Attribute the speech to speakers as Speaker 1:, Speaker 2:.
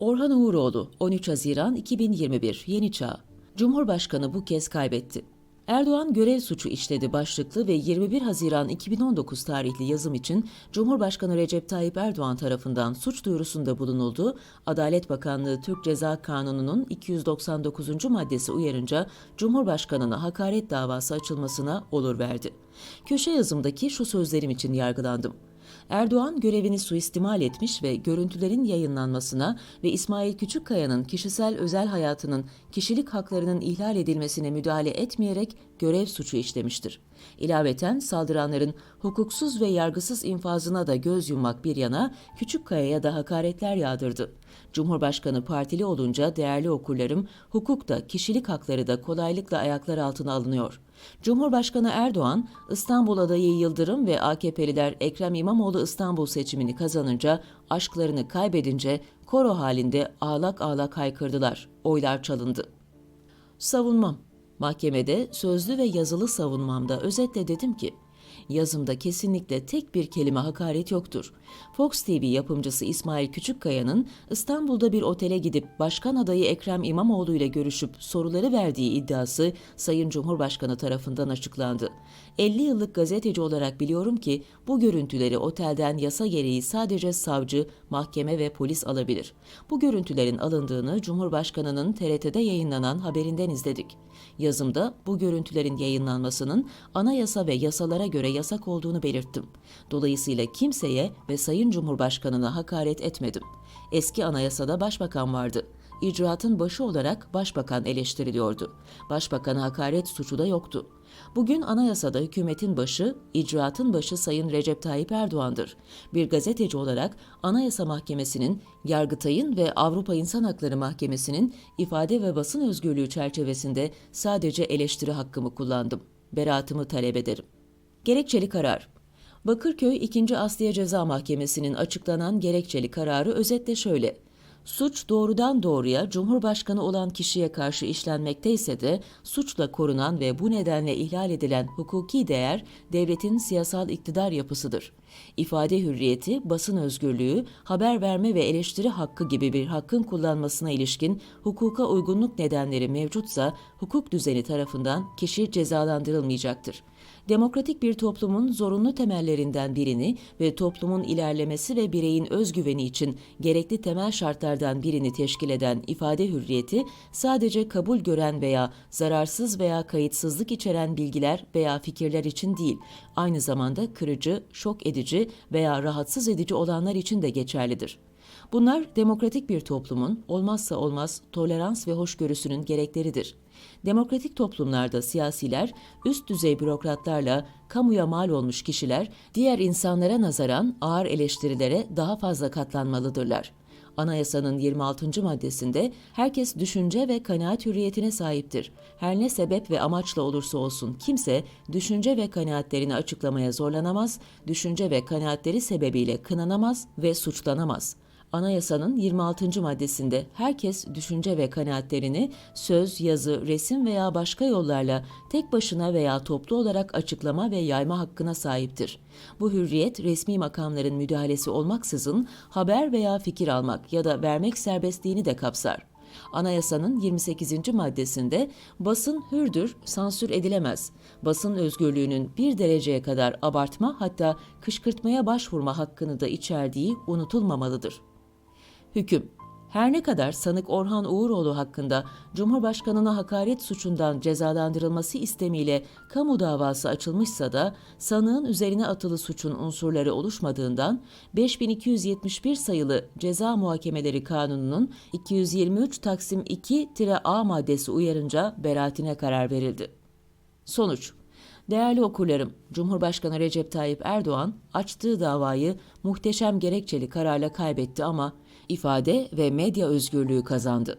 Speaker 1: Orhan Uğuroğlu 13 Haziran 2021 Yeni Çağ Cumhurbaşkanı bu kez kaybetti. Erdoğan görev suçu işledi başlıklı ve 21 Haziran 2019 tarihli yazım için Cumhurbaşkanı Recep Tayyip Erdoğan tarafından suç duyurusunda bulunuldu. Adalet Bakanlığı Türk Ceza Kanunu'nun 299. maddesi uyarınca Cumhurbaşkanına hakaret davası açılmasına olur verdi. Köşe yazımdaki şu sözlerim için yargılandım. Erdoğan görevini suistimal etmiş ve görüntülerin yayınlanmasına ve İsmail Küçükkaya'nın kişisel özel hayatının kişilik haklarının ihlal edilmesine müdahale etmeyerek görev suçu işlemiştir. İlaveten saldıranların hukuksuz ve yargısız infazına da göz yummak bir yana Küçükkaya'ya da hakaretler yağdırdı. Cumhurbaşkanı partili olunca değerli okurlarım hukuk da kişilik hakları da kolaylıkla ayaklar altına alınıyor. Cumhurbaşkanı Erdoğan, İstanbul adayı Yıldırım ve AKP'liler Ekrem İmamoğlu İstanbul seçimini kazanınca, aşklarını kaybedince koro halinde ağlak ağlak haykırdılar. Oylar çalındı. Savunmam. Mahkemede sözlü ve yazılı savunmamda özetle dedim ki, yazımda kesinlikle tek bir kelime hakaret yoktur. Fox TV yapımcısı İsmail Küçükkaya'nın İstanbul'da bir otele gidip başkan adayı Ekrem İmamoğlu ile görüşüp soruları verdiği iddiası Sayın Cumhurbaşkanı tarafından açıklandı. 50 yıllık gazeteci olarak biliyorum ki bu görüntüleri otelden yasa gereği sadece savcı, mahkeme ve polis alabilir. Bu görüntülerin alındığını Cumhurbaşkanı'nın TRT'de yayınlanan haberinden izledik. Yazımda bu görüntülerin yayınlanmasının anayasa ve yasalara göre yasak olduğunu belirttim. Dolayısıyla kimseye ve Sayın Cumhurbaşkanı'na hakaret etmedim. Eski anayasada başbakan vardı. İcraatın başı olarak başbakan eleştiriliyordu. Başbakana hakaret suçu da yoktu. Bugün anayasada hükümetin başı, icraatın başı Sayın Recep Tayyip Erdoğan'dır. Bir gazeteci olarak Anayasa Mahkemesi'nin, Yargıtay'ın ve Avrupa İnsan Hakları Mahkemesi'nin ifade ve basın özgürlüğü çerçevesinde sadece eleştiri hakkımı kullandım. Beraatımı talep ederim. Gerekçeli karar. Bakırköy 2. Asliye Ceza Mahkemesi'nin açıklanan gerekçeli kararı özetle şöyle. Suç doğrudan doğruya Cumhurbaşkanı olan kişiye karşı işlenmekteyse de suçla korunan ve bu nedenle ihlal edilen hukuki değer devletin siyasal iktidar yapısıdır. İfade hürriyeti, basın özgürlüğü, haber verme ve eleştiri hakkı gibi bir hakkın kullanmasına ilişkin hukuka uygunluk nedenleri mevcutsa hukuk düzeni tarafından kişi cezalandırılmayacaktır demokratik bir toplumun zorunlu temellerinden birini ve toplumun ilerlemesi ve bireyin özgüveni için gerekli temel şartlardan birini teşkil eden ifade hürriyeti sadece kabul gören veya zararsız veya kayıtsızlık içeren bilgiler veya fikirler için değil, aynı zamanda kırıcı, şok edici veya rahatsız edici olanlar için de geçerlidir. Bunlar demokratik bir toplumun olmazsa olmaz tolerans ve hoşgörüsünün gerekleridir. Demokratik toplumlarda siyasiler, üst düzey bürokratlarla kamuya mal olmuş kişiler diğer insanlara nazaran ağır eleştirilere daha fazla katlanmalıdırlar. Anayasanın 26. maddesinde herkes düşünce ve kanaat hürriyetine sahiptir. Her ne sebep ve amaçla olursa olsun kimse düşünce ve kanaatlerini açıklamaya zorlanamaz, düşünce ve kanaatleri sebebiyle kınanamaz ve suçlanamaz. Anayasanın 26. maddesinde herkes düşünce ve kanaatlerini söz, yazı, resim veya başka yollarla tek başına veya toplu olarak açıklama ve yayma hakkına sahiptir. Bu hürriyet resmi makamların müdahalesi olmaksızın haber veya fikir almak ya da vermek serbestliğini de kapsar. Anayasanın 28. maddesinde basın hürdür, sansür edilemez. Basın özgürlüğünün bir dereceye kadar abartma hatta kışkırtmaya başvurma hakkını da içerdiği unutulmamalıdır. Hüküm her ne kadar sanık Orhan Uğuroğlu hakkında Cumhurbaşkanına hakaret suçundan cezalandırılması istemiyle kamu davası açılmışsa da sanığın üzerine atılı suçun unsurları oluşmadığından 5271 sayılı Ceza Muhakemeleri Kanunu'nun 223 Taksim 2-A maddesi uyarınca beraatine karar verildi. Sonuç Değerli okurlarım, Cumhurbaşkanı Recep Tayyip Erdoğan açtığı davayı muhteşem gerekçeli kararla kaybetti ama ifade ve medya özgürlüğü kazandı.